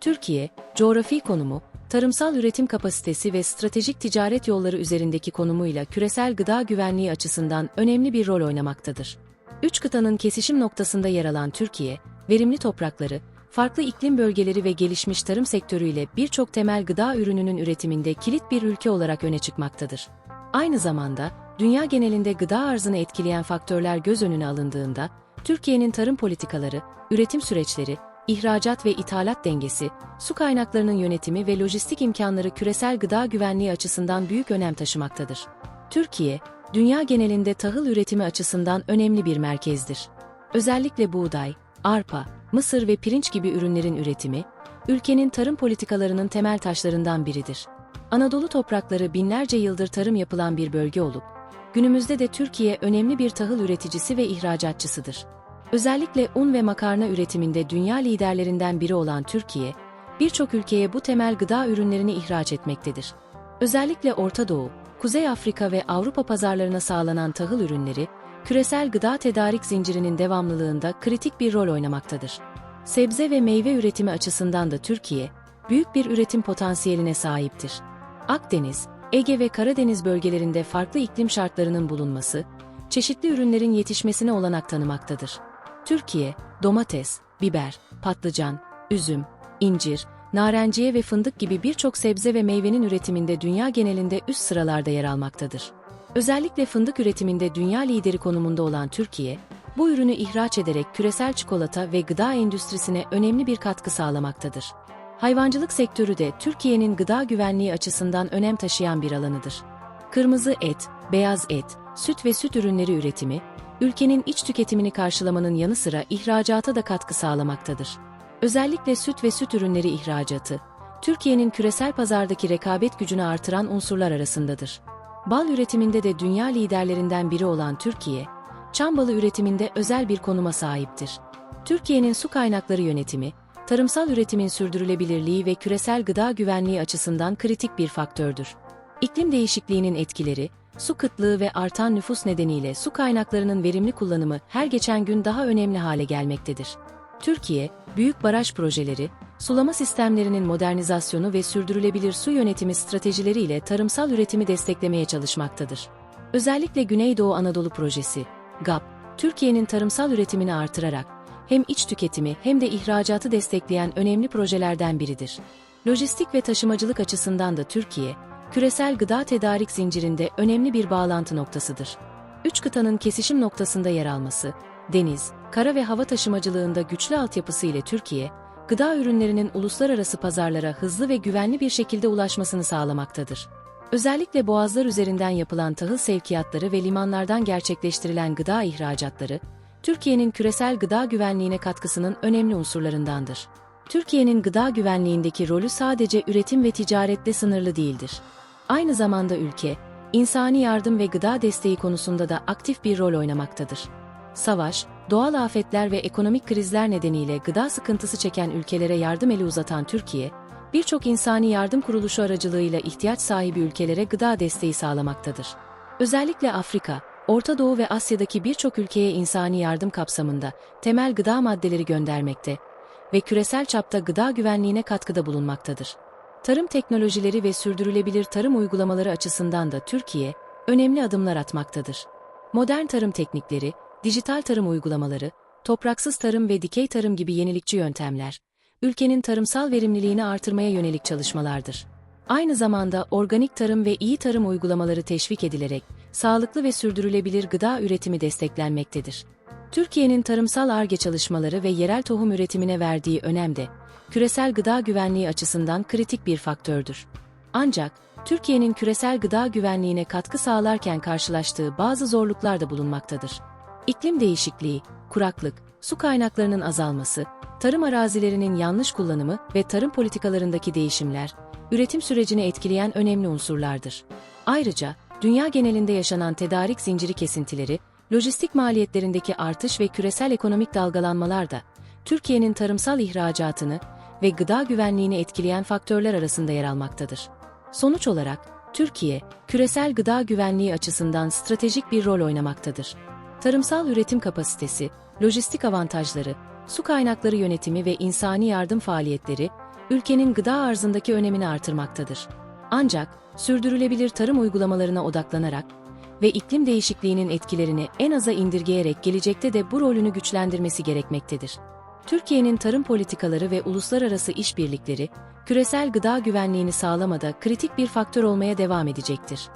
Türkiye, coğrafi konumu, tarımsal üretim kapasitesi ve stratejik ticaret yolları üzerindeki konumuyla küresel gıda güvenliği açısından önemli bir rol oynamaktadır. Üç kıtanın kesişim noktasında yer alan Türkiye, verimli toprakları, farklı iklim bölgeleri ve gelişmiş tarım sektörüyle birçok temel gıda ürününün üretiminde kilit bir ülke olarak öne çıkmaktadır. Aynı zamanda, dünya genelinde gıda arzını etkileyen faktörler göz önüne alındığında, Türkiye'nin tarım politikaları, üretim süreçleri, ihracat ve ithalat dengesi, su kaynaklarının yönetimi ve lojistik imkanları küresel gıda güvenliği açısından büyük önem taşımaktadır. Türkiye, dünya genelinde tahıl üretimi açısından önemli bir merkezdir. Özellikle buğday, arpa, mısır ve pirinç gibi ürünlerin üretimi, ülkenin tarım politikalarının temel taşlarından biridir. Anadolu toprakları binlerce yıldır tarım yapılan bir bölge olup, günümüzde de Türkiye önemli bir tahıl üreticisi ve ihracatçısıdır. Özellikle un ve makarna üretiminde dünya liderlerinden biri olan Türkiye, birçok ülkeye bu temel gıda ürünlerini ihraç etmektedir. Özellikle Orta Doğu, Kuzey Afrika ve Avrupa pazarlarına sağlanan tahıl ürünleri, küresel gıda tedarik zincirinin devamlılığında kritik bir rol oynamaktadır. Sebze ve meyve üretimi açısından da Türkiye, büyük bir üretim potansiyeline sahiptir. Akdeniz, Ege ve Karadeniz bölgelerinde farklı iklim şartlarının bulunması, çeşitli ürünlerin yetişmesine olanak tanımaktadır. Türkiye, domates, biber, patlıcan, üzüm, incir, narenciye ve fındık gibi birçok sebze ve meyvenin üretiminde dünya genelinde üst sıralarda yer almaktadır. Özellikle fındık üretiminde dünya lideri konumunda olan Türkiye, bu ürünü ihraç ederek küresel çikolata ve gıda endüstrisine önemli bir katkı sağlamaktadır. Hayvancılık sektörü de Türkiye'nin gıda güvenliği açısından önem taşıyan bir alanıdır. Kırmızı et, beyaz et, süt ve süt ürünleri üretimi, ülkenin iç tüketimini karşılamanın yanı sıra ihracata da katkı sağlamaktadır. Özellikle süt ve süt ürünleri ihracatı, Türkiye'nin küresel pazardaki rekabet gücünü artıran unsurlar arasındadır. Bal üretiminde de dünya liderlerinden biri olan Türkiye, çam balı üretiminde özel bir konuma sahiptir. Türkiye'nin su kaynakları yönetimi, tarımsal üretimin sürdürülebilirliği ve küresel gıda güvenliği açısından kritik bir faktördür. İklim değişikliğinin etkileri, su kıtlığı ve artan nüfus nedeniyle su kaynaklarının verimli kullanımı her geçen gün daha önemli hale gelmektedir. Türkiye, büyük baraj projeleri, sulama sistemlerinin modernizasyonu ve sürdürülebilir su yönetimi stratejileriyle tarımsal üretimi desteklemeye çalışmaktadır. Özellikle Güneydoğu Anadolu Projesi, GAP, Türkiye'nin tarımsal üretimini artırarak hem iç tüketimi hem de ihracatı destekleyen önemli projelerden biridir. Lojistik ve taşımacılık açısından da Türkiye, küresel gıda tedarik zincirinde önemli bir bağlantı noktasıdır. Üç kıtanın kesişim noktasında yer alması, deniz, kara ve hava taşımacılığında güçlü altyapısı ile Türkiye, gıda ürünlerinin uluslararası pazarlara hızlı ve güvenli bir şekilde ulaşmasını sağlamaktadır. Özellikle boğazlar üzerinden yapılan tahıl sevkiyatları ve limanlardan gerçekleştirilen gıda ihracatları, Türkiye'nin küresel gıda güvenliğine katkısının önemli unsurlarındandır. Türkiye'nin gıda güvenliğindeki rolü sadece üretim ve ticarette sınırlı değildir. Aynı zamanda ülke, insani yardım ve gıda desteği konusunda da aktif bir rol oynamaktadır. Savaş, doğal afetler ve ekonomik krizler nedeniyle gıda sıkıntısı çeken ülkelere yardım eli uzatan Türkiye, birçok insani yardım kuruluşu aracılığıyla ihtiyaç sahibi ülkelere gıda desteği sağlamaktadır. Özellikle Afrika, Orta Doğu ve Asya'daki birçok ülkeye insani yardım kapsamında temel gıda maddeleri göndermekte ve küresel çapta gıda güvenliğine katkıda bulunmaktadır. Tarım teknolojileri ve sürdürülebilir tarım uygulamaları açısından da Türkiye, önemli adımlar atmaktadır. Modern tarım teknikleri, dijital tarım uygulamaları, topraksız tarım ve dikey tarım gibi yenilikçi yöntemler, ülkenin tarımsal verimliliğini artırmaya yönelik çalışmalardır. Aynı zamanda organik tarım ve iyi tarım uygulamaları teşvik edilerek, sağlıklı ve sürdürülebilir gıda üretimi desteklenmektedir. Türkiye'nin tarımsal ARGE çalışmaları ve yerel tohum üretimine verdiği önem de, küresel gıda güvenliği açısından kritik bir faktördür. Ancak, Türkiye'nin küresel gıda güvenliğine katkı sağlarken karşılaştığı bazı zorluklar da bulunmaktadır. İklim değişikliği, kuraklık, su kaynaklarının azalması, tarım arazilerinin yanlış kullanımı ve tarım politikalarındaki değişimler, üretim sürecini etkileyen önemli unsurlardır. Ayrıca, dünya genelinde yaşanan tedarik zinciri kesintileri, lojistik maliyetlerindeki artış ve küresel ekonomik dalgalanmalar da, Türkiye'nin tarımsal ihracatını ve gıda güvenliğini etkileyen faktörler arasında yer almaktadır. Sonuç olarak, Türkiye, küresel gıda güvenliği açısından stratejik bir rol oynamaktadır. Tarımsal üretim kapasitesi, lojistik avantajları, su kaynakları yönetimi ve insani yardım faaliyetleri, ülkenin gıda arzındaki önemini artırmaktadır. Ancak, sürdürülebilir tarım uygulamalarına odaklanarak ve iklim değişikliğinin etkilerini en aza indirgeyerek gelecekte de bu rolünü güçlendirmesi gerekmektedir. Türkiye'nin tarım politikaları ve uluslararası işbirlikleri, küresel gıda güvenliğini sağlamada kritik bir faktör olmaya devam edecektir.